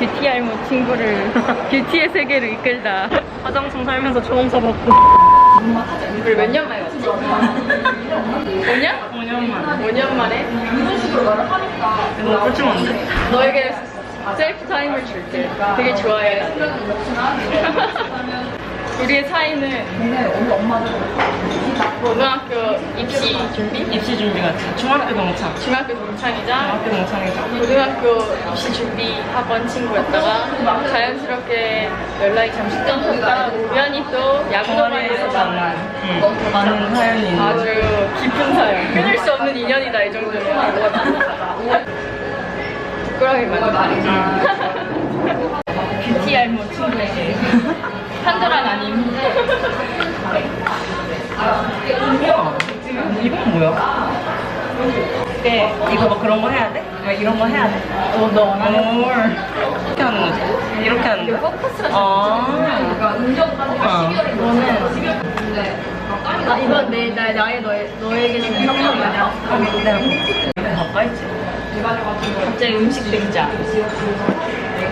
뷰티 알모 친구를 뷰티의 세계로 이끌다. 화장품 살면서 처음 사봤고 우리 몇년 만에 봤지? 5년? 5년 만에 5년 만에? 이거 꿀찜한데? 너에게 셀프 타임을 줄게. 되게 좋아해. 우리의 사이는 고등학교 입시 준비? 입시 준비 같이 중학교 동창 중학교 동창이자 중학교 동창이죠 고등학교 입시 준비 학원 친구였다가 자연스럽게 연락이 잠시 끊겼다가 우연히 또 야구 동아리에서 동아리에서 만난 응. 많은 사연이 있는 아주 깊은 사연. 끊을 수 없는 인연이다 이 정도면. 부끄러움이 많다. 뷰티 알모 친구에게 판 도란 아님. 우와 이건 뭐야? 네. 이거 뭐 그런 거 해야 돼? 왜 이런 거 해야 돼? 어, 너 원하는 뭘 이렇게 하는 거지? 이렇게 하는 거야? 포커스가 아 아. 아 이건 내, 나, 나의 너의, 너에게 지금 성격이냐? 이거 가까이 있지? 갑자기 음식 등장.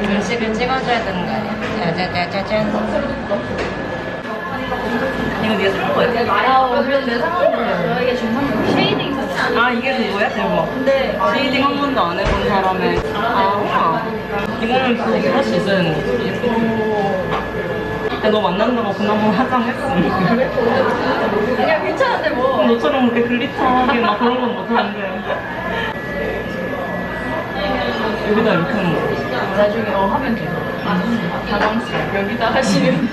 음식을 찍어줘야 되는 거 아니야? 짜자자자잔 이거 네가 산 거야? 아, 그래도 내 상황은 너에게 준 선물 있었어. 아 이게 그거야? 대박 근데 쉐이딩 한 번도 안 해본 사람의 아 이거는 그 브러쉬는 야, 너 만난다고 그나마 화장했음 그냥 괜찮은데 뭐. 너처럼 그렇게 글리터하게 막 그런 건 못하는데 여기다 이렇게 하는 거 나중에 어 하면 돼. 당황스러워. 여기다 하시는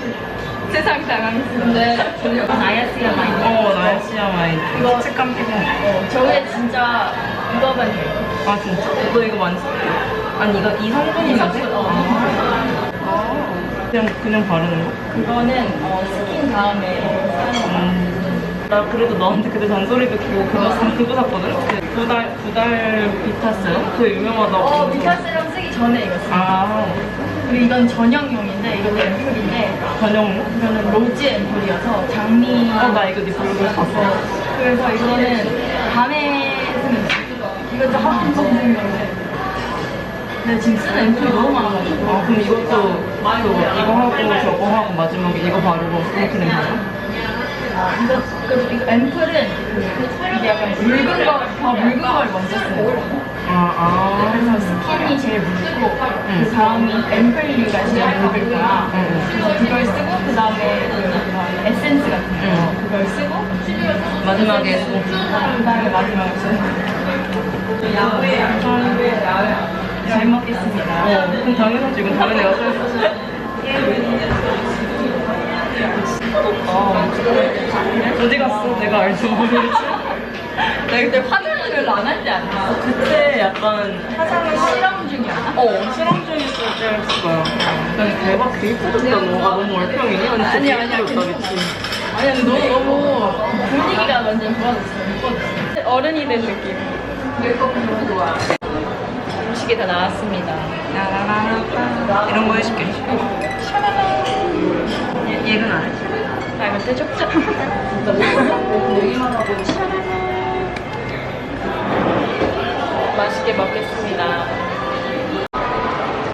세상 당황스러운데. 나야스가 많이. 어 날씨야 마이 이거- 색감 피고 어, 저게 진짜 이거면 돼. 아 진짜? 너 이거 많이 썼어? 아니 이거 이 성분이지? 어. 아 그냥 그냥 바르는 거? 그거는 어, 스킨 다음에 음, 나 그래도 너한테 그때 잔소리 듣고 그거, 사- 그거 샀거든? 그 두달, 두달 비타스? 그거 유명하다고. 어 비타세럼 쓰기 전에 이거 써. 아, 그리고 이건 전형용인데 이것도 앰플인데 전용? 이거는 로즈 앰플이어서 장미. 어, 나 이거 네 블로그에 봤어. 그래서 이거는 밤에 돼. 이것도 하품 성분인데. 근데 지금 쓰는 앰플이 너무 많아가지고. 아, 그럼 이것도 그 이거 하고 저거 하고 마지막에 이거 바르고 이렇게 되는 거야? 이거, 그, 이거 앰플은 이게 약간 묽은 거, 더 묽은 걸 먼저 써요. 아, 아. 그래서 스킨이 제일 묽고 그 다음이 앰플류가 제일 묽을 거야. 응. 그래서 그걸 쓰고 그 다음에 그 에센스 같은 거 응. 그걸 쓰고 마지막에 또. 그 다음에 마지막에 써요. 잘 먹겠습니다. 어, 그럼 당연하지. 이건 다른 애가 써있어. 아, 어디 갔어? 내가 알지 못했지? 나 그때 화장을 별로 안할때 아니야? 그때 약간 화장을 실험 중이야. 어, 실험 중있을 때였어요. 난 대박 개 이쁘졌다, 너가 너무 얼평이니? 아니, 아니, 아니야. 아니 근데 너무 너무 분위기가 완전 좋아졌어. 어른이 된 느낌. 음식이 다 나왔습니다. 이런 거 해줄게. 얘, 얘는 안 해? 아 이거 떼줘. 맛있게 먹겠습니다.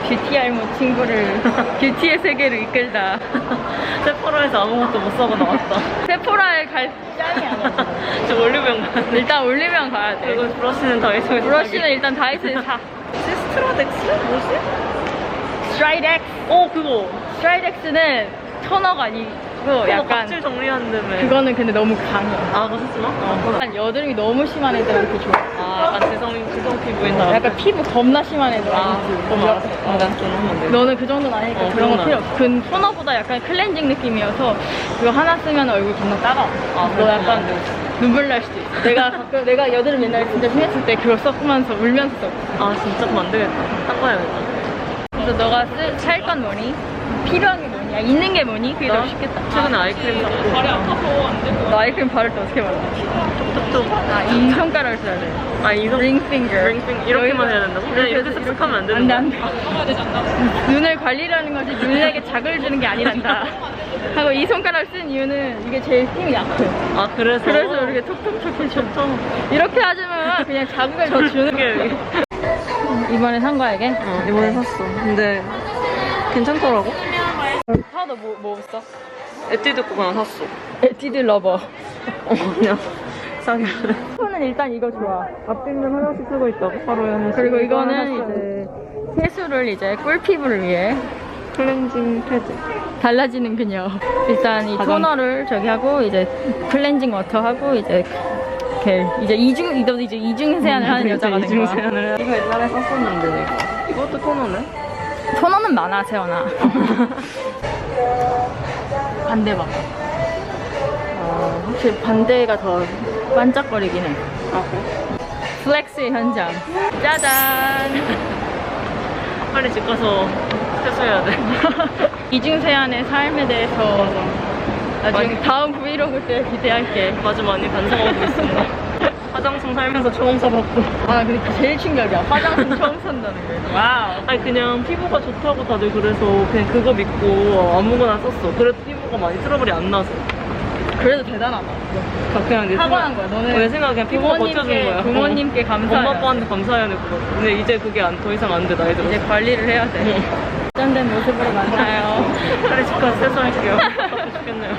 뷰티 알모 친구를 뷰티의 세계로 이끌다. 세포로에서 아무것도 못 사고 나왔다. 세포라에 갈 짱이야. 너. 저 올리브영 가는데. 일단 올리면 가야 돼. 그리고 브러쉬는 다이소에서 브러쉬는 일단 다이소에서 사. 시스트라덱스? 뭐지? 스트라이덱스. 어, 그거. 스트라이덱스는 토너가 아니고 그거 약간 정리하는 데에. 그거는 근데 너무 강해. 아, 마? 어. 약간 여드름이 너무 심한 애들한테 좋아. 아, 약간 지성, 지성 피부인 사람. 약간 피부 겁나 심한 애들 아? 그럼 알았어. 아, 난좀 한번 내. 너는 그 정도는 아니니까 어, 그런 거 필요 없어. 그 토너보다 약간 클렌징 느낌이어서 그거 하나 쓰면 얼굴 겁나 따가워. 아, 너 약간 눈물 날 수도 있어. 내가 가끔 내가 여드름 옛날에 진짜 심했을 때 그거 썼으면서 울면서 썼고. 아, 진짜 그럼 안 되겠다. 닦아야겠다. 그래서 너가 살건 뭐니? 필요한 게 뭐니? 야, 있는 게 뭐니? 그게 더나 쉽겠다. 최근에 아이크림 샀고. 다리 아파서 안 돼. 너 아이크림 바를 때 어떻게 발라? 톡톡. 아, 써야 돼. 아, 이성. ring finger. ring finger. 이렇게만 해야 된다고? 그냥 이렇게 쓱쓱 하면 안 되는 안 돼, 거야? 안 돼. 눈을 관리라는 것이 눈에게 자극을 주는 게 아니란다. 하고 이 손가락을 쓴 이유는 이게 제일 힘이 약해. 아, 그래서? 그래서 이렇게 톡톡톡 해줘. 이렇게 하지만 그냥 자극을 더 주는 게. 이번에 산 거야 이게? 어, 이번에 샀어. 근데 괜찮더라고. 하도 뭐, 뭐 있어? 에뛰드 거 그냥 샀어. 에뛰드 러버 어, 그냥 싸게. 이거는 일단 이거 좋아 앞뒷면 하나씩 쓰고 있다고 하루에 하나씩. 그리고 이거 이거는. 이제 세수를 이제 꿀피부를 위해 클렌징 패드. 달라지는 그녀 일단 이 가장- 토너를 저기 하고 이제 클렌징 워터 하고 이제 이렇게 이제 이중 이제 이중 세안을 하는 여자가 된 이중 거야 세안을 해. 이거 옛날에 썼었는데 이거. 이것도 토너네. 토너는 많아 세연아 반대 봐 아, 확실히 반대가 더 반짝거리긴 해 아, 그래? 플렉스 현장 짜잔 빨리 집 가서 세수해야 돼. 이중 세안의 삶에 대해서 나중에 많이- 다음 브이로그 때 기대할게 맞아 많이 반성하고 있습니다. 화장품 살면서 처음 사봤고. 아 근데 그 제일 충격이야 화장품 처음 산다는 게 와우 아니 그냥 피부가 좋다고 다들 그래서 그냥 그거 믿고 아무거나 썼어. 그래도 피부가 많이 트러블이 안 나서. 그래도 대단하다 다 그냥 내 사과한 생각- 거야 너는 어, 내 생각에 그냥 피부가 부모님께- 버텨준 거야. 부모님께 어. 감사해요. 엄마 아빠한테 감사해야 될 것 같아. 근데 이제 그게 안, 더 이상 안 돼 나이 들어서. 이제 관리를 해야 돼 짠된 모습으로 만나요 빨리 집 가서 세수할게요. 죽겠네요.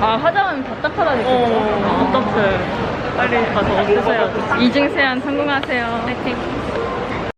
아 화장하면 답답하다니까 어, 답답해. 빨리 가서 세수해야 돼. 이중 세안 성공하세요 화이팅